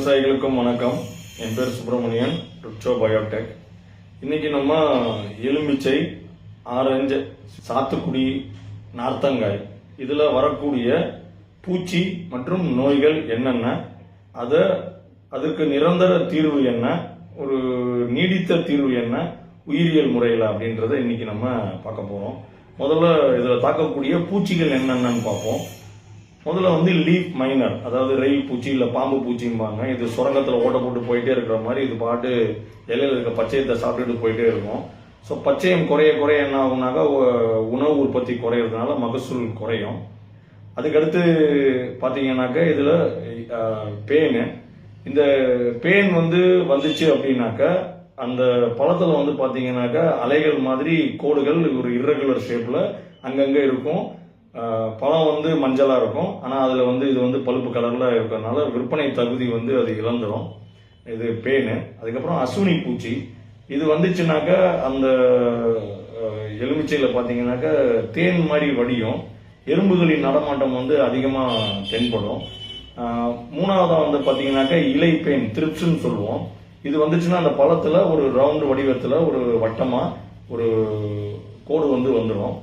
விவசாயிகளுக்கும் வணக்கம். என் பேர் சுப்பிரமணியன் ருட்சோ பயோடெக் இன்னைக்கு நம்ம எலுமிச்சை ஆரஞ்சு சாத்துக்குடி நார்த்தங்காய் இதில் வரக்கூடிய பூச்சி மற்றும் நோய்கள் என்னென்ன? அதை அதுக்கு நிரந்தர தீர்வு என்ன? ஒரு நீடித்த தீர்வு என்ன? உயிரியல் முறையில் அப்படின்றத இன்னைக்கு நம்ம பார்க்க போகிறோம் முதல்ல இதில் தாக்கக்கூடிய பூச்சிகள் என்னென்னன்னு பார்ப்போம். முதல்ல வந்து லீஃப் மைனர் அதாவது ரயில் பூச்சி இல்லை பாம்பு பூச்சிம்பாங்க. இது சுரங்கத்தில் ஓட்ட போட்டு போயிட்டே இருக்கிற மாதிரி இது பாட்டு இலையில இருக்க பச்சையத்தை சாப்பிட்டுட்டு போயிட்டே இருக்கும். ஸோ பச்சையம் குறைய குறைய என்ன ஆகுனாக்கா உணவு உற்பத்தி குறையிறதுனால மகசூல் குறையும். அதுக்கடுத்து பார்த்தீங்கன்னாக்கா இதில் பேனு. இந்த பேன் வந்து வந்துச்சு அப்படின்னாக்கா அந்த பழத்தில் வந்து பார்த்தீங்கன்னாக்கா அலைகள் மாதிரி கோடுகள் ஒரு இரகுலர் ஷேப்பில் அங்கங்கே இருக்கும். பழம் வந்து மஞ்சளாக இருக்கும். ஆனால் அதில் வந்து இது வந்து பழுப்பு கலரில் இருக்கிறதுனால விற்பனை தகுதி வந்து அது இழந்துடும் இது பேனு. அதுக்கப்புறம் அசுனி பூச்சி. இது வந்துச்சுனாக்கா அந்த எலுமிச்சையில் பார்த்தீங்கன்னாக்கா தேன் மாதிரி வடியும். எறும்புகளின் நடமாட்டம் வந்து அதிகமாக தென்படும். மூணாவதாக வந்து பாத்தீங்கன்னாக்கா இலை பேன் த்ரிப்ஸ்னு சொல்லுவோம். இது வந்துச்சுன்னா அந்த பழத்தில் ஒரு ரவுண்டு வடிவத்தில் ஒரு வட்டமாக ஒரு கோடு வந்து வந்துடும்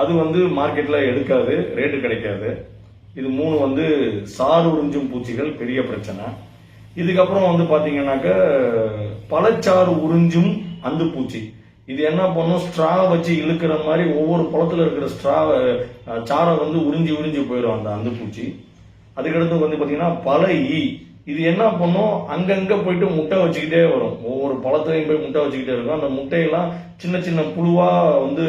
அது வந்து மார்க்கெட்டில் எடுக்காது ரேட்டு கிடைக்காது. இது மூணு வந்து சாறு உறிஞ்சும் பூச்சிகள் பெரிய பிரச்சனை. இதுக்கப்புறம் வந்து பார்த்தீங்கன்னாக்க பழச்சாறு உறிஞ்சும் அந்து பூச்சி. இது என்ன பண்ணும்? ஸ்ட்ரா வச்சு இழுக்கிற மாதிரி ஒவ்வொரு பழத்தில் இருக்கிற ஸ்ட்ரா சாரை வந்து உறிஞ்சி உறிஞ்சி போயிடும் அந்த அந்து பூச்சி. அதுக்கடுத்து வந்து பார்த்தீங்கன்னா பல ஈ. இது என்ன பண்ணும்? அங்கங்கே போயிட்டு முட்டை வச்சுக்கிட்டே வரும். ஒவ்வொரு பழத்துலையும் போய் முட்டை வச்சுக்கிட்டே இருக்கும். அந்த முட்டையெல்லாம் சின்ன சின்ன புழுவாக வந்து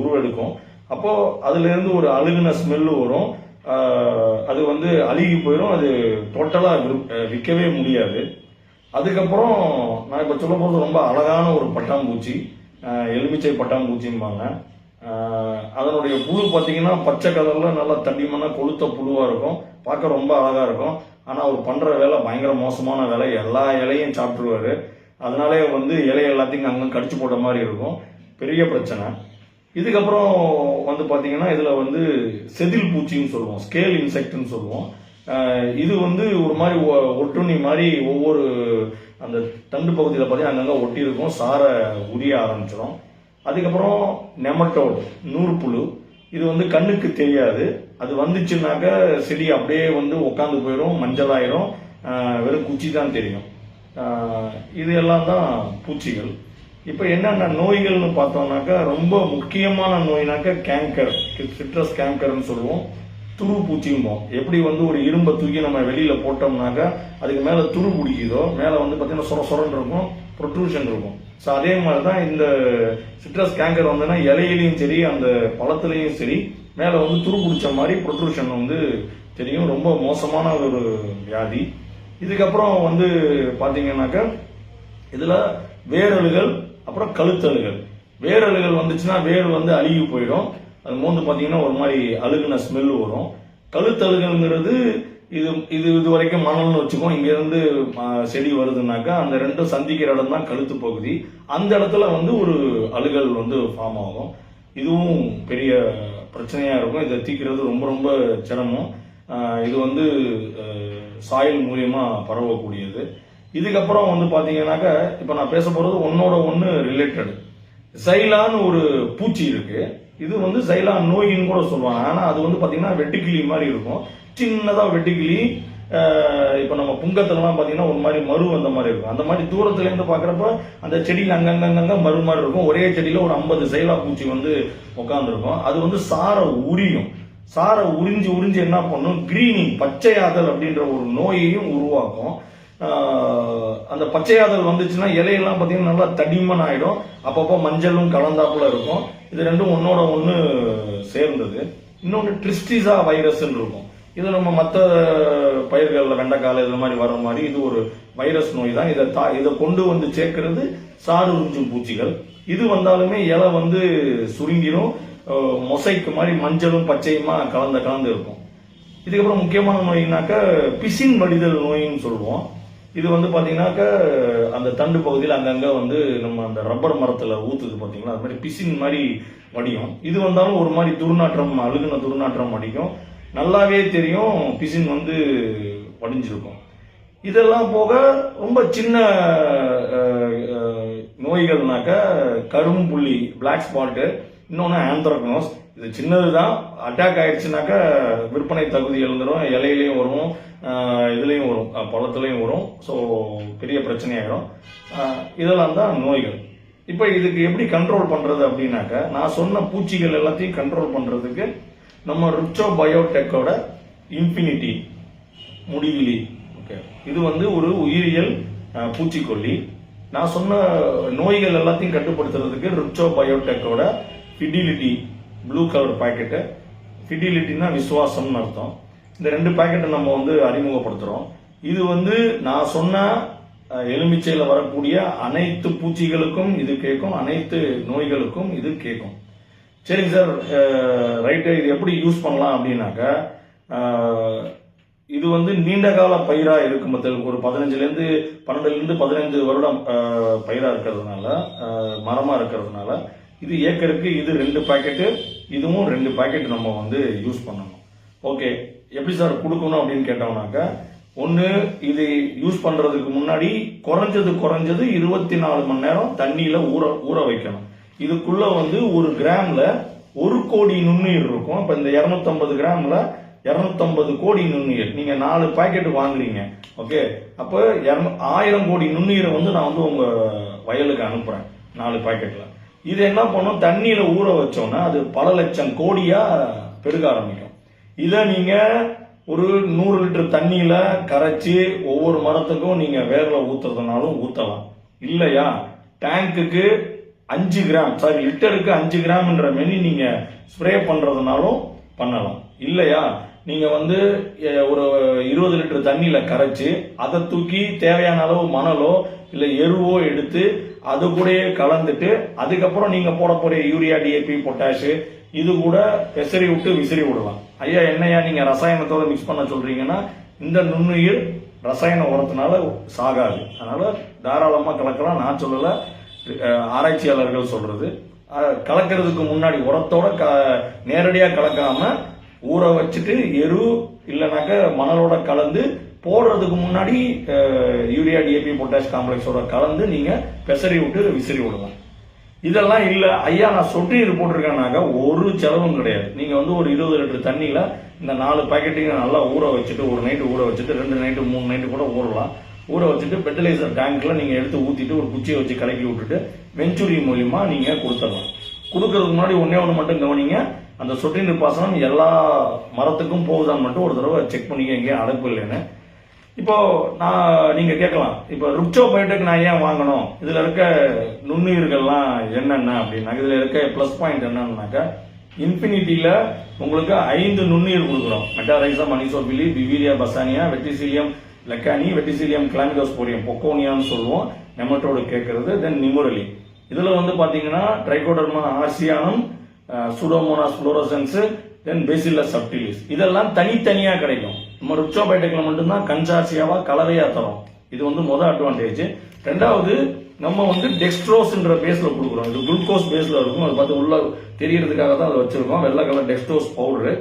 உருவெடுக்கும் அப்போது அதுலேருந்து ஒரு அழுகுன ஸ்மெல்லு வரும். அது வந்து அழுகி போயிடும் அது டோட்டலாக விற்கவே முடியாது. அதுக்கப்புறம் நான் இப்போ சொல்ல போகிறது ரொம்ப அழகான ஒரு பட்டாம்பூச்சி. எலுமிச்சை பட்டாம்பூச்சிம்பாங்க. அதனுடைய புழு பார்த்தீங்கன்னா பச்சை கலரில் நல்லா தடிமனா கொளுத்த புழுவாக இருக்கும். பார்க்க ரொம்ப அழகாக இருக்கும். ஆனால் அவர் பண்ணுற வேலை பயங்கர மோசமான வேலை. எல்லா இலையும் சாப்பிட்ருவாரு அதனாலே வந்து இலை எல்லாத்தையும் அங்கே கடிச்சு போட்ட மாதிரி இருக்கும். பெரிய பிரச்சனை. இதுக்கப்புறம் வந்து பார்த்தீங்கன்னா இதில் வந்து செதில் பூச்சின்னு சொல்லுவோம் ஸ்கேல் இன்செக்ட்னு சொல்லுவோம். இது வந்து ஒரு மாதிரி ஒ- ஒட்டுண்ணி மாதிரி ஒவ்வொரு அந்த தண்டு பகுதியில் பார்த்தீங்கன்னா அங்கங்க ஒட்டி இருக்கும். சாரை உரிய ஆரம்பிச்சிடும் அதுக்கப்புறம் நெமட்டோட் நூறுப்புழு இது வந்து கண்ணுக்கு தெரியாது. அது வந்துச்சுனாக்க செடி அப்படியே வந்து உட்காந்து போயிடும் மஞ்சளாயிரும். வெறும் குச்சி தான் தெரியும் இது எல்லாம் தான் பூச்சிகள். இப்போ என்னென்ன நோய்கள்னு பார்த்தோம்னாக்கா ரொம்ப முக்கியமான நோய்னாக்கா கேங்கர் சிட்ரஸ் கேங்கர்னு சொல்லுவோம். துரு பூச்சிம்போம் எப்படி வந்து ஒரு இரும்பை தூக்கி நம்ம வெளியில் போட்டோம்னாக்கா அதுக்கு மேலே துரு பிடிக்குதோ மேலே வந்து பார்த்தீங்கன்னா சொர சொரன்னு இருக்கும் ப்ரொட்ரூஷன் இருக்கும். ஸோ அதே மாதிரி தான் இந்த சிட்ரஸ் கேங்கர் வந்துன்னா இலையிலையும் சரி அந்த பழத்துலையும் சரி மேலே வந்து துரு பிடிச்ச மாதிரி ப்ரொட்ரூஷன் வந்து தெரியும். ரொம்ப மோசமான ஒரு வியாதி. இதுக்கப்புறம் வந்து பார்த்தீங்கன்னாக்கா இதில் வேரல்கள் அப்புறம் கழுத்தழுகல். வேர் அழுகல் வந்துச்சுன்னா வேர் வந்து அழுகி போயிடும். அது மோந்து பார்த்தீங்கன்னா ஒரு மாதிரி அழுகுன ஸ்மெல் வரும். கழுத்தழுகல்ங்கிறது இது இது இது வரைக்கும் மணல்னு வச்சுக்கோம் இங்கேருந்து செடி வருதுன்னாக்கா அந்த ரெண்டும் சந்திக்கிற இடம் தான் கழுத்து பகுதி. அந்த இடத்துல வந்து ஒரு அழுகல் வந்து ஃபார்ம் ஆகும். இதுவும் பெரிய பிரச்சனையாக இருக்கும். இதை தீக்கிறது ரொம்ப ரொம்ப சிரமம். இது வந்து சாயில் மூலியமாக பரவக்கூடியது. இதுக்கப்புறம் வந்து பாத்தீங்கன்னாக்கா இப்ப நான் பேச போறது ஒன்னோட ஒன்று ரிலேட்டட் சைலான்னு ஒரு பூச்சி இருக்கு. இது வந்து சைலான் நோயின்னு கூட சொல்லுவாங்க. ஆனா அது வந்து பாத்தீங்கன்னா வெட்டுக்கிளி மாதிரி இருக்கும். சின்னதா வெட்டுக்கிளி இப்போ இப்ப நம்ம புங்கத்துலலாம் பாத்தீங்கன்னா ஒரு மாதிரி மரு அந்த மாதிரி இருக்கும். அந்த மாதிரி தூரத்துல இருந்து பாக்குறப்ப அந்த செடியில் அங்கங்கங்க மரு மாதிரி இருக்கும். ஒரே செடியில ஒரு ஐம்பது சைலா பூச்சி வந்து உட்காந்துருக்கும் அது வந்து சாரை உரியும். சாரை உறிஞ்சு உறிஞ்சு என்ன பண்ணும்? கிரீனிங் பச்சையாதல் அப்படின்ற ஒரு நோயையும் உருவாக்கும். அந்த பச்சையாதல் வந்துச்சுன்னா இலையெல்லாம் பார்த்தீங்கன்னா நல்லா தடிமன் ஆகிடும் அப்பப்போ மஞ்சளும் கலந்தாப்புல இருக்கும். இது ரெண்டும் ஒன்னோட ஒன்று சேர்ந்தது. இன்னொன்று ட்ரிஸ்டிசா வைரஸ்ன்னு இருக்கும். இது நம்ம மற்ற பயிர்களில் வெண்டைக்கால இது மாதிரி வர மாதிரி இது ஒரு வைரஸ் நோய் தான். இதை தா இதை கொண்டு வந்து சேர்க்கறது சாறு உறிஞ்சும் பூச்சிகள். இது வந்தாலுமே இலை வந்து சுருங்கிடும் மொசைக்கு மாதிரி மஞ்சளும் பச்சையுமா கலந்த கலந்து இருக்கும். இதுக்கப்புறம் முக்கியமான நோயினாக்க பிசின் வடிதல் நோயின்னு சொல்லுவோம். இது வந்து பாத்தீங்கன்னாக்க அந்த தண்டு பகுதியில் அங்கங்கே வந்து நம்ம அந்த ரப்பர் மரத்தில் ஊற்றுது பார்த்தீங்களா அது மாதிரி பிசின் மாதிரி வடியும். இது வந்தாலும் ஒரு மாதிரி துர்நாற்றம் அழுகுன துர்நாற்றம் அடிக்கும் நல்லாவே தெரியும் பிசின் வந்து வடிஞ்சிருக்கும். இதெல்லாம் போக ரொம்ப சின்ன நோய்கள்னாக்க கரும்புள்ளி பிளாக் ஸ்பாட்டு இன்னொன்று ஆந்த்ரக்னோஸ் இது சின்னது தான் அட்டாக் ஆயிடுச்சுனாக்கா விற்பனை தகுதி எழுந்துரும் இலையிலையும் வரும். இதுலேயும் வரும். அஹ், பழத்துலையும் வரும். ஸோ பெரிய பிரச்சனையாயிடும் இதெல்லாம் தான் நோய்கள். இப்போ இதுக்கு எப்படி கண்ட்ரோல் பண்ணுறது அப்படின்னாக்கா நான் சொன்ன பூச்சிகள் எல்லாத்தையும் கண்ட்ரோல் பண்ணுறதுக்கு நம்ம ருச்சோ பயோடெக்கோட இன்ஃபினிட்டி முடிவிலி. ஓகே இது வந்து ஒரு உயிரியல் பூச்சிக்கொல்லி. நான் சொன்ன நோய்கள் எல்லாத்தையும் கட்டுப்படுத்துறதுக்கு ருச்சோ பயோடெக்கோட ஃபிடிலிட்டி ப்ளூ கலர் பாக்கெட்டு ஃபிடிலிட்டினா விசுவாசம்னு அர்த்தம். இந்த ரெண்டு பாக்கெட்டை நம்ம வந்து அறிமுகப்படுத்துகிறோம் இது வந்து நான் சொன்ன எலுமிச்சையில் வரக்கூடிய அனைத்து பூச்சிகளுக்கும் இது கேட்கும் அனைத்து நோய்களுக்கும் இது கேட்கும். சரிங்க சார் ரைட்டு இது எப்படி யூஸ் பண்ணலாம் அப்படின்னாக்கா இது வந்து நீண்ட கால பயிராக இருக்கும் பட்சத்தில் ஒரு பதினஞ்சுலேருந்து பன்னெண்டுலேருந்து பதினஞ்சு வருடம் பயிராக இருக்கிறதுனால மரமாக இருக்கிறதுனால இது ஏக்கருக்கு இது ரெண்டு பாக்கெட்டு இதுவும் ரெண்டு பாக்கெட் நம்ம வந்து யூஸ் பண்ணணும். ஓகே எப்படி சார் கொடுக்கணும் அப்படின்னு கேட்டோம்னாக்கா ஒன்று இது யூஸ் பண்ணுறதுக்கு முன்னாடி குறைஞ்சது குறைஞ்சது இருபத்தி நாலு மணி நேரம் தண்ணியில் ஊற ஊற வைக்கணும். இதுக்குள்ளே வந்து ஒரு கிராமில் ஒரு கோடி நுண்ணுயிர் இருக்கும். இப்போ இந்த இரநூத்தம்பது கிராமில் இரநூத்தம்பது கோடி நுண்ணுயிர். நீங்கள் நாலு பாக்கெட் வாங்குறீங்க. ஓகே அப்போ இரநூ ஆயிரம் கோடி நுண்ணுயிரை வந்து நான் வந்து உங்கள் வயலுக்கு அனுப்புகிறேன் நாலு பாக்கெட்டில். இது என்ன பண்ணும் தண்ணியில ஊற வச்சோம்னா அது பல லட்சம் கோடியா பெருக ஆரம்பிக்கும். இதை நீங்க ஒரு நூறு லிட்டர் தண்ணியில கரைச்சி ஒவ்வொரு மரத்துக்கும் நீங்க வேர்ல ஊத்துறதுனாலும் ஊத்தலாம். இல்லையா? டேங்க்குக்கு அஞ்சு கிராம் சாரி லிட்டருக்கு அஞ்சு கிராம்ன்ற மெனி நீங்க ஸ்ப்ரே பண்றதுனாலும் பண்ணலாம். இல்லையா? நீங்க வந்து ஒரு இருபது லிட்டர் தண்ணியில கரைச்சி அதை தூக்கி தேவையான அளவு மணலோ இல்லை எருவோ எடுத்து அது கூடயே கலந்துட்டு அதுக்கப்புறம் நீங்க போட போற யூரியா டிஏபி பொட்டாஷு இது கூட பெசரி விட்டு விசிறி விடலாம். ஐயா என்னையா நீங்க ரசாயனத்தோட மிக்ஸ் பண்ண சொல்றீங்கன்னா இந்த நுண்ணுயிர் ரசாயன உரத்தினால சாகாது. அதனால தாராளமா கலக்கலாம். நான் சொல்லல ஆராய்ச்சியாளர்கள் சொல்றது. கலக்கிறதுக்கு முன்னாடி உரத்தோட க- நேரடியாக கலக்காம ஊற வச்சுட்டு எரு இல்லைனாக்க மணலோட கலந்து போடுறதுக்கு முன்னாடி யூரியா டிஏபி பொட்டாஷ் காம்ப்ளெக்ஸோட கலந்து நீங்கள் பெசரி விட்டு விசிறி விடலாம் இதெல்லாம் இல்லை. ஐயா நான் சொட்டு போட்டிருக்கேனாக்க ஒரு செலவும் கிடையாது. நீங்கள் வந்து ஒரு இருபது லிட்டர் தண்ணியில் இந்த நாலு பாக்கெட்டையும் நல்லா ஊற வச்சுட்டு ஒரு நைட்டு ஊற வச்சுட்டு ரெண்டு நைட்டு மூணு நைட்டு கூட ஊறலாம். ஊற வச்சுட்டு ஃபெர்டிலைசர் டேங்க்கில் நீங்கள் எடுத்து ஊற்றிட்டு ஒரு குச்சியை வச்சு கலக்கி விட்டுட்டு வெஞ்சுரி மூலியமாக நீங்கள் கொடுத்துடலாம். கொடுக்கறதுக்கு முன்னாடி ஒன்றே ஒன்று மட்டும் கவனிங்க. அந்த சொட்டு நீர் பாசனம் எல்லா மரத்துக்கும் போகுதான்னு மட்டும் ஒரு தடவை செக் பண்ணிக்க எங்கேயும் அடைப்பு இல்லைன்னு. இப்போ நான் நீங்க கேட்கலாம். இப்போ ருப்சோ பயோடெக் நான் ஏன் வாங்கணும்? இதுல இருக்க நுண்ணுயிர்கள்லாம் என்னென்ன அப்படின்னா இதுல இருக்க ப்ளஸ் பாயிண்ட் என்னன்னாக்கா இன்ஃபினிட்டியில உங்களுக்கு ஐந்து நுண்ணுயிர் கொடுக்குறோம். Metarhizium anisopliae beauveria bassiana verticillium lecanii verticillium chlamydosporium பொக்கோனியான்னு சொல்லுவோம். நெமட்டோடு கேட்கறது தென் நிமுரலி இதுல வந்து பாத்தீங்கன்னா Trichoderma harzianum Pseudomonas fluorescens then Bacillus subtilis இதெல்லாம் தனித்தனியா கிடைக்கும். நம்ம ருச்சோபைட்டெக்ல மட்டும்தான் கன்சாசியாவாக கலவையா தரோம். இது வந்து மொதல் அட்வான்டேஜ் ரெண்டாவது நம்ம வந்து டெக்ஸ்ட்ரோஸ்ன்ற பேஸ்ல கொடுக்குறோம். இது குளுக்கோஸ் பேஸ்ல இருக்கும். அது பார்த்து உள்ள தெரியறதுக்காக தான் அதை வச்சிருக்கோம். வெள்ளை கலர் டெக்ஸ்ட்ரோஸ் பவுடரு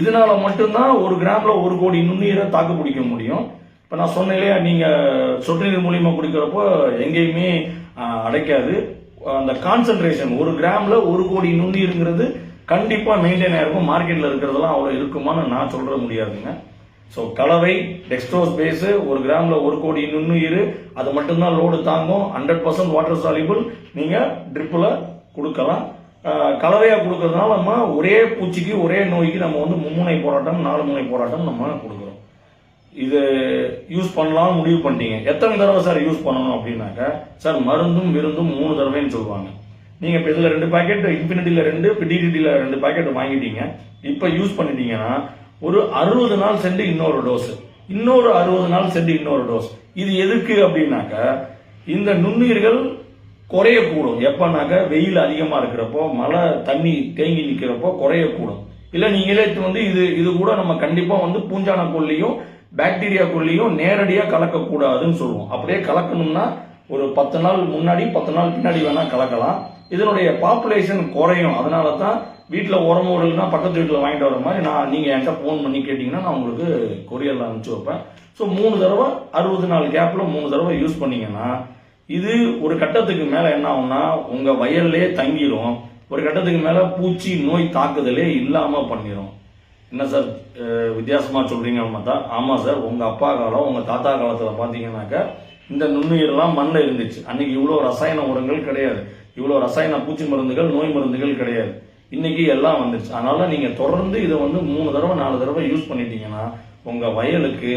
இதனால மட்டும்தான் ஒரு கிராம்ல ஒரு கோடி நுண்ணுயிரை தாக்கு பிடிக்க முடியும். இப்போ நான் சொன்னேன் இல்லையா நீங்க சொட்டு நீர் மூலியமா குடிக்கிறப்போ எங்கேயுமே அடைக்காது. அந்த கான்சென்ட்ரேஷன் ஒரு கிராம்ல ஒரு கோடி நுண்ணுயிருங்கிறது கண்டிப்பா மெயின்டைன் ஆயிருக்கும். மார்க்கெட்ல இருக்கிறதெல்லாம் அவ்வளவு இருக்குமான்னு நான் சொல்ற முடியாதுங்க. ஸோ கலவை டெக்ஸ்ட்ரோஸ் பேஸு ஒரு கிராமில் ஒரு கோடி நுண்ணுயிர் அது மட்டும்தான் லோடு தாங்கும். ஹண்ட்ரட் பர்சன்ட் வாட்டர் சாலிபிள் நீங்கள் ட்ரிப்பில் கொடுக்கலாம். கலவையாக கொடுக்கறதுனால நம்ம ஒரே பூச்சிக்கு ஒரே நோய்க்கு நம்ம வந்து மும்முனை போராட்டம் நாலு முனை போராட்டம் நம்ம கொடுக்குறோம். இது யூஸ் பண்ணலாம்னு முடிவு பண்ணிட்டீங்க. எத்தனை தடவை சார் யூஸ் பண்ணணும் அப்படின்னாக்க சார் மருந்தும் விருந்தும் மூணு தடவைன்னு சொல்லுவாங்க. நீங்கள் இப்போ இதில் ரெண்டு பாக்கெட் இன்ஃபினிட்டியில் ரெண்டு பிடிடில ரெண்டு பாக்கெட் வாங்கிட்டீங்க. இப்போ யூஸ் பண்ணிட்டீங்கன்னா ஒரு அறுபது நாள் சென்று இன்னொரு டோஸ் இன்னொரு அறுபது நாள் சென்று இன்னொரு டோஸ் இது எதுக்கு அப்படின்னாக்க இந்த நுண்ணுயிர்கள் குறையக்கூடும். எப்பனாக்க வெயில் அதிகமா இருக்கிறப்போ மழை தண்ணி தேங்கி நிற்கிறப்போ குறையக்கூடும். இல்ல நீங்களே வந்து இது இது கூட நம்ம கண்டிப்பா வந்து பூஞ்சான கொல்லியும் பாக்டீரியா கொல்லியும் நேரடியா கலக்க கூடாதுன்னு சொல்லுவோம். அப்படியே கலக்கணும்னா ஒரு பத்து நாள் முன்னாடி பத்து நாள் பின்னாடி வேணா கலக்கலாம். இதனுடைய பாப்புலேஷன் குறையும். அதனால தான் வீட்டில் உரமும் பக்கத்து வீட்டில் வாங்கிட்டு வர மாதிரி நான் நீங்கள் என்கிட்ட ஃபோன் பண்ணி கேட்டிங்கன்னா நான் உங்களுக்கு கொரியரில் அனுப்பிச்சு வைப்பேன். ஸோ மூணு தடவை அறுபது நாள் கேப்பில் மூணு தடவை யூஸ் பண்ணிங்கன்னா இது ஒரு கட்டத்துக்கு மேலே என்ன ஆகும்னா உங்கள் வயல்லே தங்கிரும். ஒரு கட்டத்துக்கு மேலே பூச்சி நோய் தாக்குதலே இல்லாமல் பண்ணிடும் என்ன சார் வித்தியாசமாக சொல்கிறீங்க பார்த்தா ஆமாம் சார் உங்கள் அப்பா காலம் உங்கள் தாத்தா காலத்தில் பாத்தீங்கன்னாக்க இந்த நுண்ணுயிரெல்லாம் மண்ணில் இருந்துச்சு. அன்றைக்கி இவ்வளோ ரசாயன உரங்கள் கிடையாது. இவ்வளோ ரசாயன பூச்சி மருந்துகள் நோய் மருந்துகள் கிடையாது. இன்னைக்கு எல்லாம் வந்துருச்சு. அதனால நீங்க தொடர்ந்து இதை வந்து மூணு தடவை நாலு தடவை யூஸ் பண்ணிட்டீங்கன்னா உங்க வயலுக்கு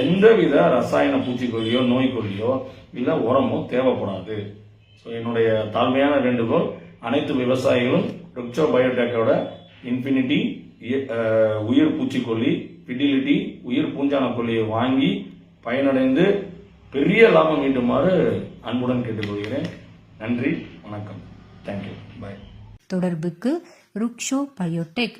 எந்த வித ரசாயன பூச்சிக்கொல்லியோ நோய்க்கொல்லியோ இல்லை உரமோ தேவைப்படாது. ஸோ என்னுடைய தாழ்மையான வேண்டுகோள் அனைத்து விவசாயிகளும் ருக்சோ பயோடெக்கோட இன்ஃபினிட்டி உயிர் பூச்சிக்கொல்லி ஃபிடிலிட்டி உயிர் பூஞ்சான கொல்லியை வாங்கி பயனடைந்து பெரிய லாபம் ஈட்டுமாறு அன்புடன் கேட்டுக்கொள்கிறேன். நன்றி வணக்கம். தேங்க்யூ பாய் தொடர்புக்கு ருக்ஷோ பயோடெக்.